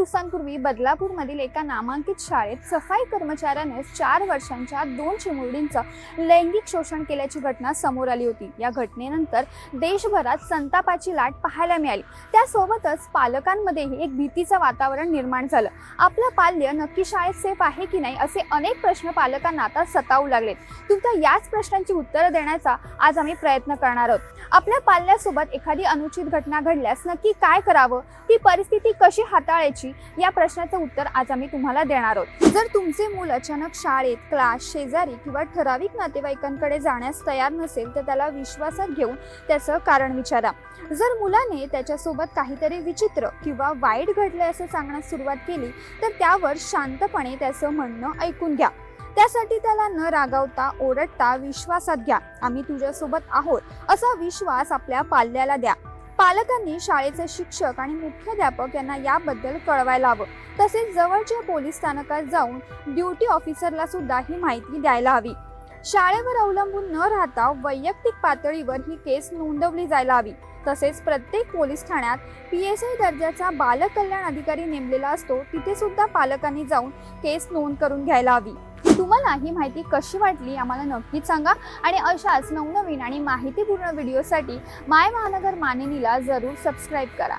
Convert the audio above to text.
दिवसांपूर्वी बदलापूरमधील एका नामांकित शाळेत सफाई कर्मचाऱ्याने चार वर्षांच्या दोन चिमुरडींचं लैंगिक शोषण केल्याची घटना समोर आली होती. या घटनेनंतर देशभरात संतापाची लाट पाहायला मिळाली. त्यासोबतच पालकांमध्येही एक भीतीचं वातावरण निर्माण झालं. आपलं पाल्य नक्की शाळेत सेफ आहे की नाही असे अनेक प्रश्न पालकांना आता सतावू लागलेत. तुमच्या याच प्रश्नांची उत्तरं देण्याचा आज आम्ही प्रयत्न करणार आहोत. आपल्या पाल्यासोबत एखादी अनुचित घटना घडल्यास नक्की काय करावं? ती परिस्थिती कशी हाताळायची? या प्रश्नाचं उत्तर आज आम्ही तुम्हाला देणार आहोत. जर तुमचे मूल अचानक शाळेत क्लास शेजारी किंवा ठराविक नातेवाईकांकडे जाण्यास तयार नसेल तर त्याला विश्वासात घेऊन त्याचं कारण विचारा. जर मुलाने त्याच्यासोबत काहीतरी विचित्र किंवा वाईट घडले असं सांगण्यास सुरुवात केली तर त्यावर शांतपणे त्याचं म्हणणं ऐकून घ्या. त्यासाठी त्याला न रागावता ओरडता विश्वासात घ्या. आम्ही तुझ्यासोबत आहोत. असा विश्वास आपल्या पाल्याला द्या. पालकांनी शाळेचे शिक्षक आणि मुख्याध्यापक यांना याबद्दल कळवायला हवं. तसेच जवळच्या पोलीस स्थानकात जाऊन ड्युटी ऑफिसरला सुद्धा ही माहिती द्यायला हवी. शाळेवर अवलंबून न राहता वैयक्तिक पातळीवर ही केस नोंदवली जायला हवी. तसेच प्रत्येक पोलीस ठाण्यात पी एस आय दर्जाचा बालक कल्याण अधिकारी नेमलेला असतो तिथे सुद्धा पालकांनी जाऊन केस नोंद करून घ्यायला हवी. तुम्हाला ही माहिती कशी वाटली आम्हाला नक्कीच सांगा. आणि अशाच नवनवीन आणि माहितीपूर्ण व्हिडिओसाठी माय महानगर मानिनीला जरूर सबस्क्राईब करा.